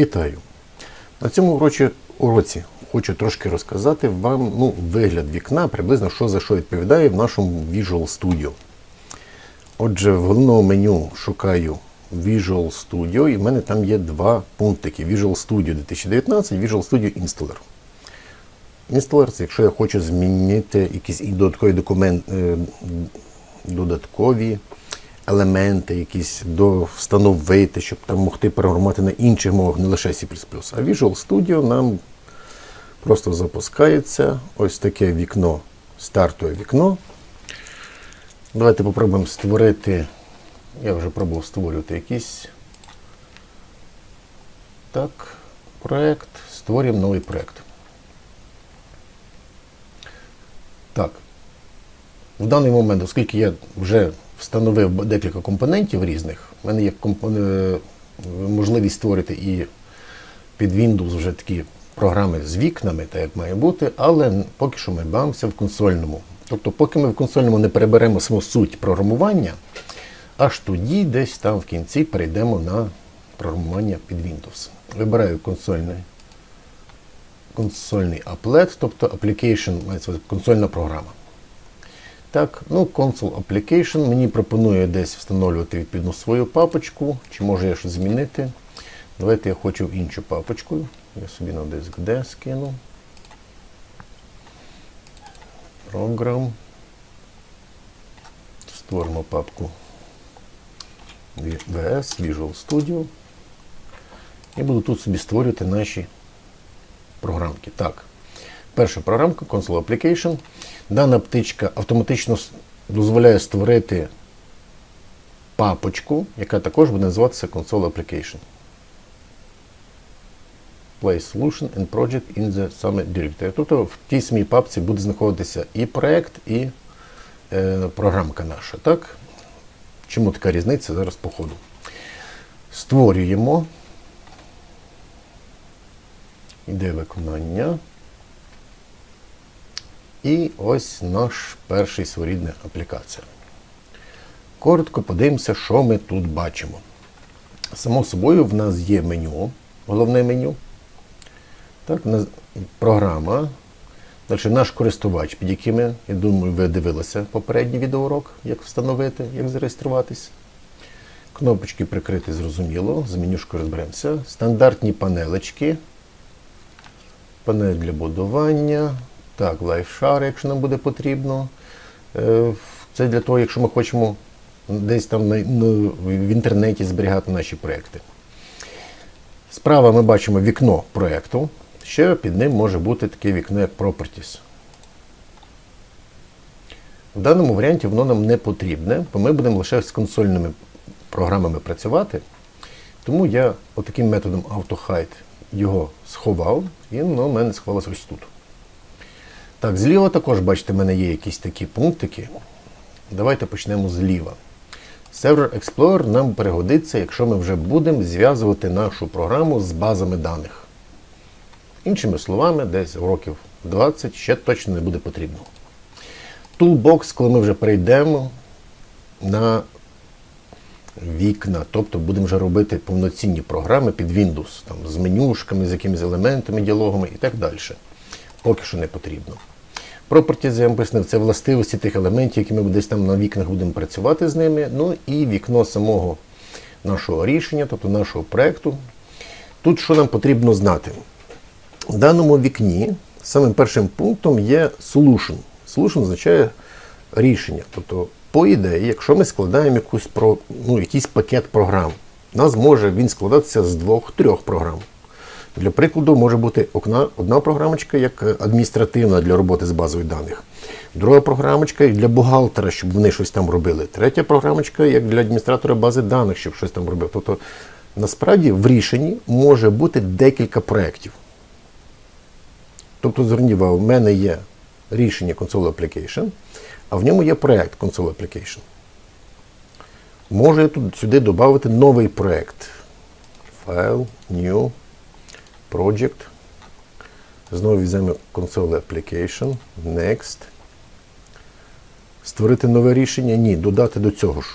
Вітаю! На цьому уроці, уроці хочу трошки розказати вам ну, вигляд вікна, приблизно що за що відповідає в нашому Visual Studio. Отже, в головному меню шукаю Visual Studio, і в мене там є два пунктики: Visual Studio 2019 Visual Studio Installer. Installer це якщо я хочу змінити якісь і додаткові документи, додаткові елементи, якісь до встановити, щоб там могти програмувати на інших мовах, не лише C++. А Visual Studio нам просто запускається ось таке вікно, стартове вікно. Давайте попробуємо створити. Я вже пробував створювати якийсь так, проект. Створюємо новий проект. Так. В даний момент, оскільки я вже встановив декілька компонентів різних, в мене є е, можливість створити і під Windows вже такі програми з вікнами, так як має бути, але поки що ми бавимося в консольному. Тобто, поки ми в консольному не переберемо саму суть програмування, аж тоді десь там в кінці перейдемо на програмування під Windows. Вибираю консольний, консольний аплет, тобто application, консольна програма. Так, ну, Console Application мені пропонує десь встановлювати відповідно свою папочку, чи може я щось змінити. Давайте я хочу в іншу папочку. Я собі на диск D скину. Program. Створимо папку VS Visual Studio. І буду тут собі створювати наші програмки. Так. Перша програмка Console Application. Дана птичка автоматично дозволяє створити папочку, яка також буде називатися Console Application. Place Solution and Project in the same directory. Тобто в тій самій папці буде знаходитися і проект, і е, програмка наша. Так? Чому така різниця? Зараз по ходу. Створюємо. Іде виконання. І ось наш перший своєрідна аплікація. Коротко подивимося, що ми тут бачимо. Само собою, в нас є меню, головне меню. Так, програма. Далі наш користувач, під якими, я думаю, ви дивилися попередній відеоурок, як встановити, як зареєструватись. Кнопочки прикрити зрозуміло, з менюшкою розберемося. Стандартні панелечки. Панель для будування. Так, LiveShare, якщо нам буде потрібно. Е, Це для того, якщо ми хочемо десь там в інтернеті зберігати наші проекти. Справа ми бачимо вікно проекту. Ще під ним може бути таке вікно, як Properties. В даному варіанті воно нам не потрібне, бо ми будемо лише з консольними програмами працювати. Тому я отаким методом AutoHide його сховав, і воно в мене сховалося ось тут. Так, зліва також, бачите, в мене є якісь такі пунктики. Давайте почнемо зліва. Server Explorer нам пригодиться, якщо ми вже будемо зв'язувати нашу програму з базами даних. Іншими словами, десь років 20 ще точно не буде потрібно. Toolbox, коли ми вже перейдемо на вікна, тобто будемо вже робити повноцінні програми під Windows, там, з менюшками, з якимись елементами, діалогами і так далі. Поки що не потрібно. Properties, я вам пояснив, це властивості тих елементів, які ми десь там на вікнах будемо працювати з ними. Ну і вікно самого нашого рішення, тобто нашого проєкту. Тут що нам потрібно знати? В даному вікні самим першим пунктом є solution. Solution означає рішення. Тобто, по ідеї, якщо ми складаємо якусь про, ну, якийсь пакет програм, у нас може він складатися з двох-трьох програм. Для прикладу, може бути окна, одна програмочка як е, адміністративна для роботи з базою даних, друга програмочка як для бухгалтера, щоб вони щось там робили. Третя програмочка як для адміністратора бази даних, щоб щось там робив. Тобто, насправді в рішенні може бути декілька проєктів. Тобто, зверніть увагу, в мене є рішення Console Application, а в ньому є проєкт Console Application. Можу я тут сюди додати новий проєкт. Файл, New, Project. Знову візьмемо Console Application, Next. Створити нове рішення? Ні, додати до цього ж.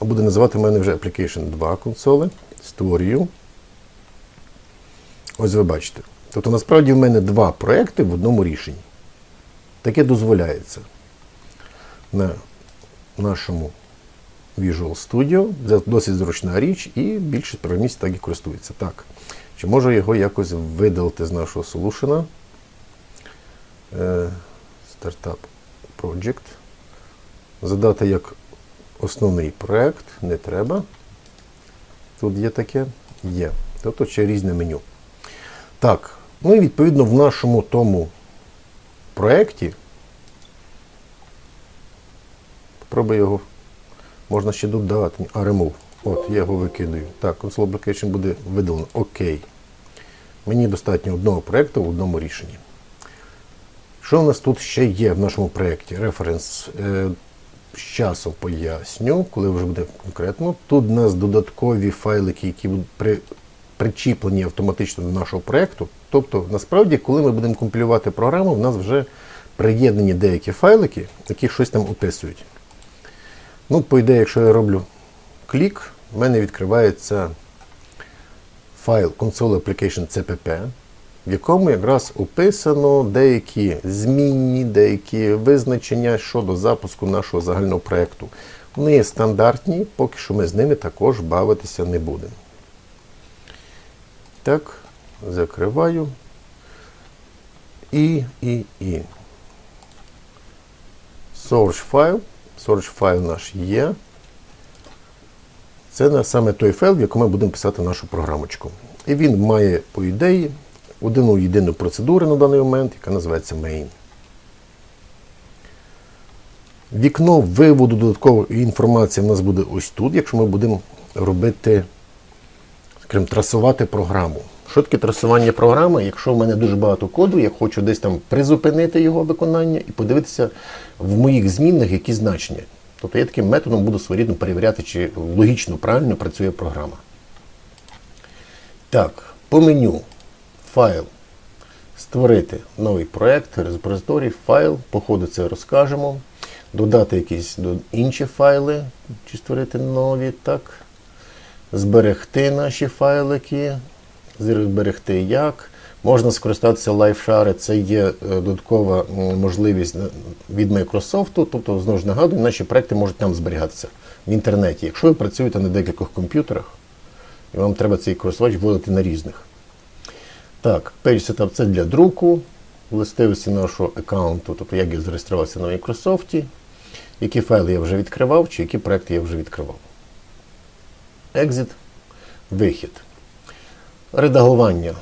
Буде називати в мене вже Application 2 консоли. створюю. Ось ви бачите. Тобто насправді в мене два проекти в одному рішенні. Таке дозволяється на нашому Visual Studio. Це досить зручна річ, і більшість програмістів так і користується. Так. Чи можу його якось видалити з нашого солюшена? Е, Startup Project. Задати як основний проект не треба. Тут є таке? Є. Тобто ще різне меню. Так, ну і відповідно в нашому тому проєкті. Попробуй його. Можна ще додати. А, remove. От, я його викидаю. Так, console application буде видалено. Окей. Мені достатньо одного проєкту в одному рішенні. Що в нас тут ще є в нашому проєкті? Референс. Е, з часом поясню, коли вже буде конкретно. Тут у нас додаткові файлики, які будуть при, причіплені автоматично до нашого проєкту. Тобто, насправді, коли ми будемо компілювати програму, в нас вже приєднані деякі файлики, які щось там описують. Ну, по ідеї, якщо я роблю клік, в мене відкривається файл console application CPP, в якому якраз описано деякі змінні, деякі визначення щодо запуску нашого загального проєкту. Вони є стандартні, поки що ми з ними також бавитися не будемо. Так, закриваю. І, і, і. Source файл. Source файл наш є. Це саме той файл, в якому ми будемо писати нашу програмочку. І він має, по ідеї, одну єдину процедуру на даний момент, яка називається main. Вікно виводу додаткової інформації в нас буде ось тут, якщо ми будемо робити, скажімо, трасувати програму. Що таке трасування програми? Якщо в мене дуже багато коду, я хочу десь там призупинити його виконання і подивитися в моїх змінах які значення. Тобто я таким методом буду своєрідно перевіряти, чи логічно, правильно працює програма. Так, по меню файл. Створити новий проєкт, репозиторій, файл, по ходу це розкажемо. Додати якісь інші файли, чи створити нові, так. Зберегти наші файлики. Зберегти як. Можна скористатися LiveShare, це є додаткова можливість від Microsoft, тобто, знову ж нагадую, наші проекти можуть там зберігатися в інтернеті. Якщо ви працюєте на декількох комп'ютерах, і вам треба цей користувач вводити на різних. Так, Page Setup це для друку, властивості нашого аккаунту, тобто як я зареєструвався на Microsoft, які файли я вже відкривав, чи які проекти я вже відкривав. Exit, вихід. Редагування.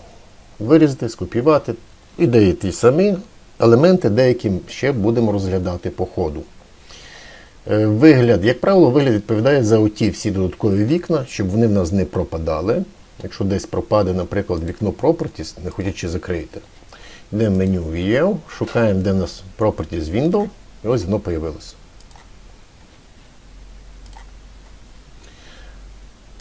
Вирізати, скопіювати. Ідеї ті самі, елементи деякі ще будемо розглядати по ходу. Вигляд, як правило, вигляд відповідає за оті всі додаткові вікна, щоб вони в нас не пропадали. Якщо десь пропаде, наприклад, вікно Properties, не хочучи закрити. Йдемо в меню View, шукаємо, де в нас Properties Window, і ось воно з'явилося.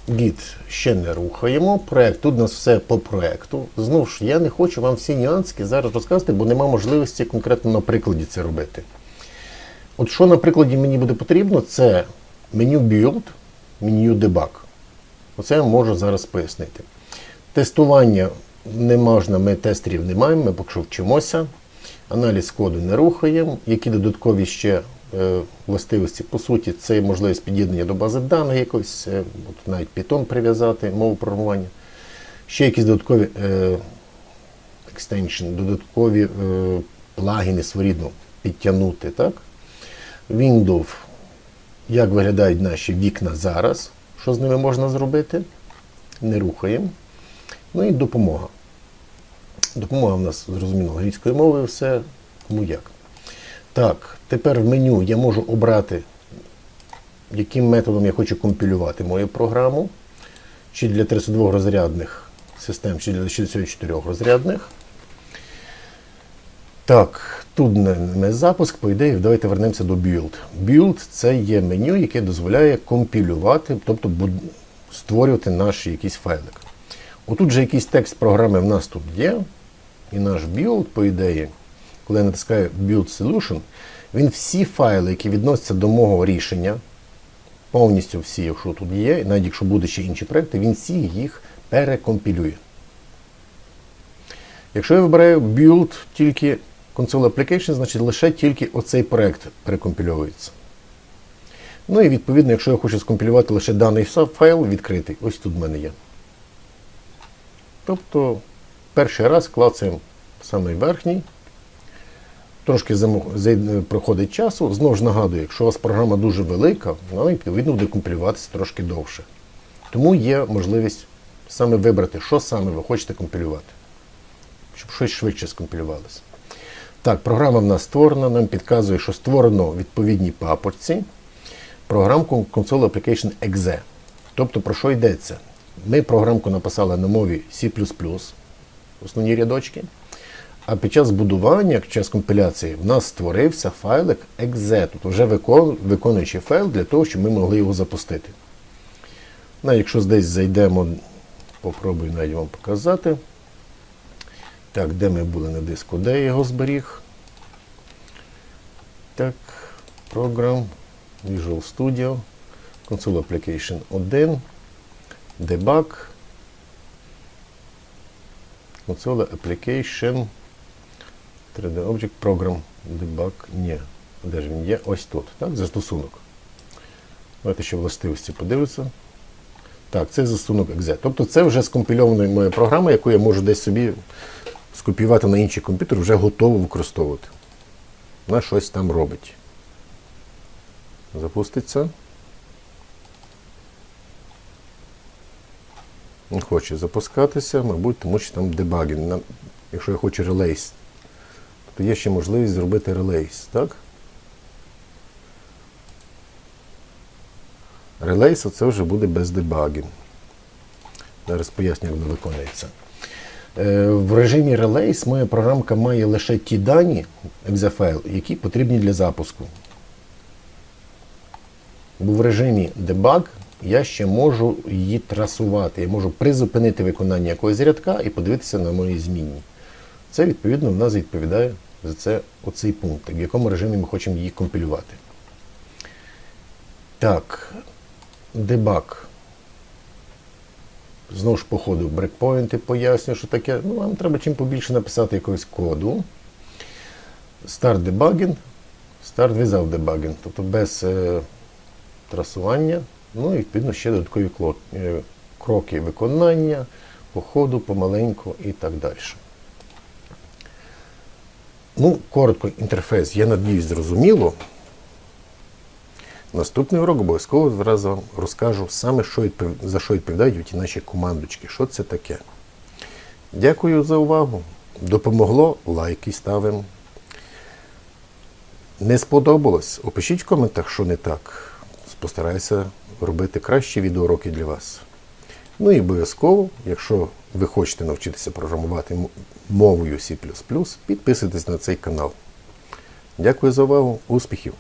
Git ще не рухаємо. Проект, тут у нас все по проекту. Знову ж, я не хочу вам всі нюанси зараз розказувати, бо нема можливості конкретно на прикладі це робити. От що на прикладі мені буде потрібно, це меню Build, меню Debug. Оце я можу зараз пояснити. Тестування не можна, ми тестерів не маємо, ми поки що вчимося. Аналіз коду не рухаємо. Які додаткові ще властивості, по суті, це можливість під'єднання до бази даних якось, е, навіть Python прив'язати, мову програмування. Ще якісь додаткові е, додаткові е, плагіни своєрідно підтягнути. так? Windows, як виглядають наші вікна зараз, що з ними можна зробити. Не рухаємо. Ну і допомога. Допомога в нас, зрозуміло, англійською мовою, все кому як. Так, тепер в меню я можу обрати, яким методом я хочу компілювати мою програму. Чи для 32 розрядних систем, чи для 64 розрядних. Так, тут не запуск, по ідеї, давайте вернемося до Build. Build це є меню, яке дозволяє компілювати, тобто створювати наш якийсь файлик. Отут же якийсь текст програми в нас тут є. І наш build, по ідеї, коли я натискаю Build Solution, він всі файли, які відносяться до мого рішення, повністю всі, якщо тут є, навіть якщо буде ще інші проекти, він всі їх перекомпілює. Якщо я вибираю build тільки console application, значить лише тільки оцей проект перекомпільовується. Ну і відповідно, якщо я хочу скомпілювати лише даний файл відкритий, ось тут в мене є. Тобто перший раз клацаємо самий верхній. Трошки проходить часу. Знову ж нагадую, якщо у вас програма дуже велика, вона відповідно буде компілюватися трошки довше. Тому є можливість саме вибрати, що саме ви хочете компілювати, щоб щось швидше скомпілювалося. Так, програма в нас створена, нам підказує, що створено в відповідній папочці програмку Console Application Exe. Тобто, про що йдеться? Ми програмку написали на мові C, основні рядочки. А під час будування, під час компіляції, в нас створився файлик exe, тобто вже викон- виконуючий файл для того, щоб ми могли його запустити. Ну, якщо десь зайдемо, попробую навіть вам показати. Так, де ми були на диску, де я його зберіг? Так, програм, Visual Studio, Console Application 1, Debug, Console Application 3D Object Program Debug. Ні. Де ж він є? Ось тут. Так, застосунок. Давайте ще властивості подивитися. Так, це застосунок exe. Тобто це вже скомпільована моя програма, яку я можу десь собі скопіювати на інший комп'ютер, вже готово використовувати. Вона щось там робить. Запуститься. Не хоче запускатися, мабуть, тому що там дебагінг. Якщо я хочу релейс, то є ще можливість зробити релейс, так? Релейс це вже буде без дебагінг. Зараз поясню, як воно виконується. Е, В режимі релейс моя програмка має лише ті дані, екзефайл, які потрібні для запуску. Бо в режимі debug я ще можу її трасувати. Я можу призупинити виконання якогось рядка і подивитися на мої змінні. Це, відповідно, в нас відповідає за це оцей пункт, в якому режимі ми хочемо її компілювати. Так, дебаг. Знову ж по ходу брекпоінти поясню, що таке. Ну, вам треба чим побільше написати якогось коду. Start debugging, start without debugging, тобто без е, трасування. Ну і відповідно ще додаткові е, кроки виконання, по ходу, помаленьку і так далі. Ну, коротко, інтерфейс, я надіюсь, зрозуміло. Наступний урок обов'язково зараз вам розкажу саме, що за що відповідають ті наші командочки. Що це таке? Дякую за увагу. Допомогло, лайки ставимо. Не сподобалось? Опишіть в коментах, що не так. Постараюся робити кращі відеоуроки для вас. Ну і обов'язково, якщо ви хочете навчитися програмувати мовою C, підписуйтесь на цей канал. Дякую за увагу, успіхів!